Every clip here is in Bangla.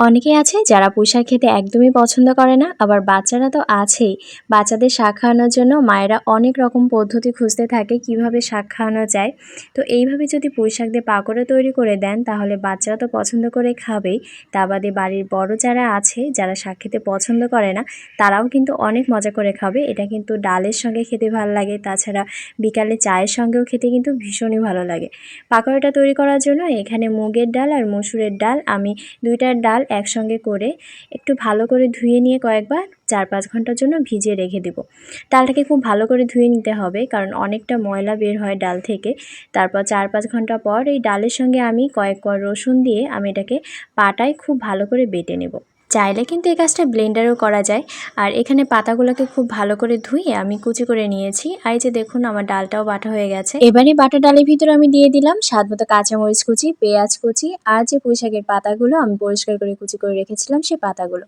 অনেকেই আছে যারা পুঁইশাক খেতে একদমই পছন্দ করে না, আবার বাচ্চারা তো আছেই। বাচ্চাদের শাক খাওয়ানোর জন্য মায়েরা অনেক রকম পদ্ধতি খুঁজতে থাকে কীভাবে শাক খাওয়ানো যায়। তো এইভাবে যদি পুঁইশাক দিয়ে পাকোড়া তৈরি করে দেন, তাহলে বাচ্চারা তো পছন্দ করে খাবেই। তা বাদে বাড়ির বড় যারা আছে, যারা শাক খেতে পছন্দ করে না, তারাও কিন্তু অনেক মজা করে খাবে। এটা কিন্তু ডালের সঙ্গে খেতে ভালো লাগে, তাছাড়া বিকালে চায়ের সঙ্গেও খেতে কিন্তু ভীষণই ভালো লাগে। পাকোড়াটা তৈরি করার জন্য এখানে মুগের ডাল আর মসুরের ডাল। আমি দুইটার ডাল একসঙ্গে করে একটু ভালো করে ধুয়ে নিয়ে কয়েকবার চার পাঁচ ঘণ্টার জন্য ভিজিয়ে রেখে দেব। ডালটাকে খুব ভালো করে ধুয়ে নিতে হবে কারণ অনেকটা ময়লা বের হয় ডাল থেকে। তারপর চার পাঁচ ঘণ্টা পর এই ডালের সঙ্গে আমি কয়েক রসুন দিয়ে আমি এটাকে পাটায় খুব ভালো করে বেটে নেব। চাইলে কিন্তু এই কাজটা ব্লেন্ডারও করা যায়। আর এখানে পাতাগুলোকে খুব ভালো করে ধুয়ে আমি কুচি করে নিয়েছি। আর এই যে দেখুন, আমার ডালটাও বাটা হয়ে গেছে। এবারে বাটা ডালের ভিতরে আমি দিয়ে দিলাম স্বাদ মতো কাঁচামরিচ কুচি, পেঁয়াজ কুচি আর যে পুঁইশাকের পাতাগুলো আমি পরিষ্কার করে কুচি করে রেখেছিলাম সেই পাতাগুলো।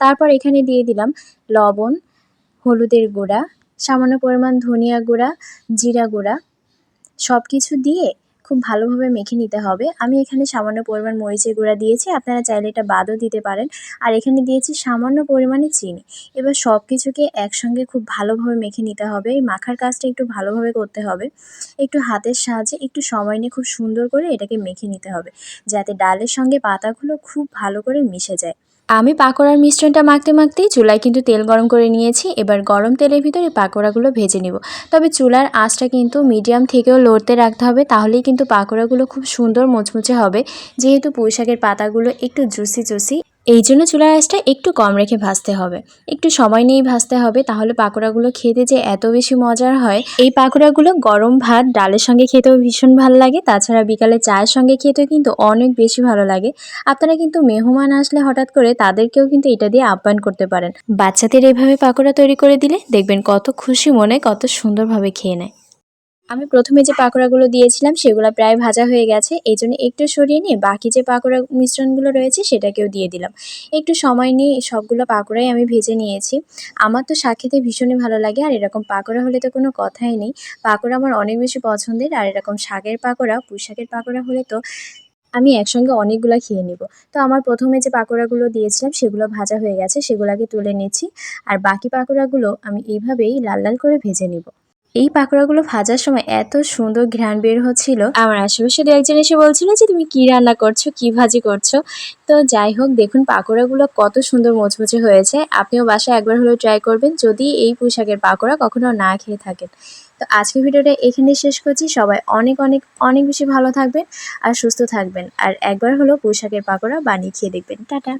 তারপর এখানে দিয়ে দিলাম লবণ, হলুদের গুঁড়া, সামান্য পরিমাণ ধনিয়া গুঁড়া, জিরা গুঁড়া সব কিছু দিয়ে খুব ভালোভাবে মেখে নিতে হবে। আমি এখানে সামান্য পরিমাণ মরিচের গুঁড়া দিয়েছি, আপনারা চাইলে এটা বাদও দিতে পারেন। আর এখানে দিয়েছি সামান্য পরিমাণে চিনি। এবার সব কিছুকে একসঙ্গে খুব ভালোভাবে মেখে নিতে হবে। এই মাখার কাজটা একটু ভালোভাবে করতে হবে। একটু হাতের সাহায্যে একটু সময় নিয়ে খুব সুন্দর করে এটাকে মেখে নিতে হবে, যাতে ডালের সঙ্গে পাতাগুলো খুব ভালো করে মিশে যায়। আমি পাকোড়ার মিশ্রণটা মাখতে মাখতেই চুলায় কিন্তু তেল গরম করে নিয়েছি। এবার গরম তেলের ভিতরে পাকোড়াগুলো ভেজে নিব। তবে চুলার আঁচটা কিন্তু মিডিয়াম থেকেও লড়তে রাখতে হবে, তাহলেই কিন্তু পাকোড়াগুলো খুব সুন্দর মুচমুচে হবে। যেহেতু পুঁইশাকের পাতাগুলো একটু জুসি জুসি। এই জন্য চুলার আঁচটা একটু কম রেখে ভাজতে হবে। একটু সময় নিয়েই ভাজতে হবে, তাহলে পাকোড়াগুলো খেতে যে এত বেশি মজার হয়। এই পাকোড়াগুলো গরম ভাত, ডালের সঙ্গে খেতেও ভীষণ ভালো লাগে, তাছাড়া বিকালে চায়ের সঙ্গে খেতেও কিন্তু অনেক বেশি ভালো লাগে। আপনারা কিন্তু মেহমান আসলে হঠাৎ করে তাদেরকেও কিন্তু এটা দিয়ে আপ্যায়ন করতে পারেন। বাচ্চাদের এভাবে পাকোড়া তৈরি করে দিলে দেখবেন কত খুশি মনে, কত সুন্দরভাবে খেয়ে নেয়। আমি প্রথমে যে পাকোড়াগুলো দিয়েছিলাম, সেগুলো প্রায় ভাজা হয়ে গেছে। এই জন্য একটু সরিয়ে নিয়ে বাকি যে পাকোড়া মিশ্রণগুলো রয়েছে, সেটাকেও দিয়ে দিলাম। একটু সময় নিয়ে সবগুলো পাকোড়াই আমি ভেজে নিয়েছি। আমার তো শাক খেতে ভীষণই ভালো লাগে, আর এরকম পাকোড়া হলে তো কোনো কথাই নেই। পাকোড়া আমার অনেক বেশি পছন্দের, আর এরকম শাকের পাকোড়া, পুঁই শাকের পাকোড়া হলে তো আমি একসঙ্গে অনেকগুলো খেয়ে নিব। তো আমার প্রথমে যে পাকোড়াগুলো দিয়েছিলাম, সেগুলো ভাজা হয়ে গেছে সেগুলোকে তুলে নিচ্ছি। আর বাকি পাকোড়াগুলো আমি এইভাবেই লাল লাল করে ভেজে নিব। এই পাকোড়াগুলো ভাজার সময় এত সুন্দর ঘ্রাণ বের হচ্ছিল। আমার আশেপাশে দু একজন এসে বলছিল যে, তুমি কি রান্না করছ? কি ভাজি করছ? তো যাই হোক, দেখুন পাকোড়াগুলো কত সুন্দর মোচমুচে হয়েছে। আপনিও বাসায় একবার হলেও ট্রাই করবেন, যদি এই পোশাকের পাকোড়া কখনো না খেয়ে থাকেন। তো আজকের ভিডিওটা এখানে শেষ করছি। সবাই অনেক অনেক অনেক বেশি ভালো থাকবেন আর সুস্থ থাকবেন। আর একবার হলেও পোশাকের পাকোড়া বানিয়ে খেয়ে দেখবেন। টাটা।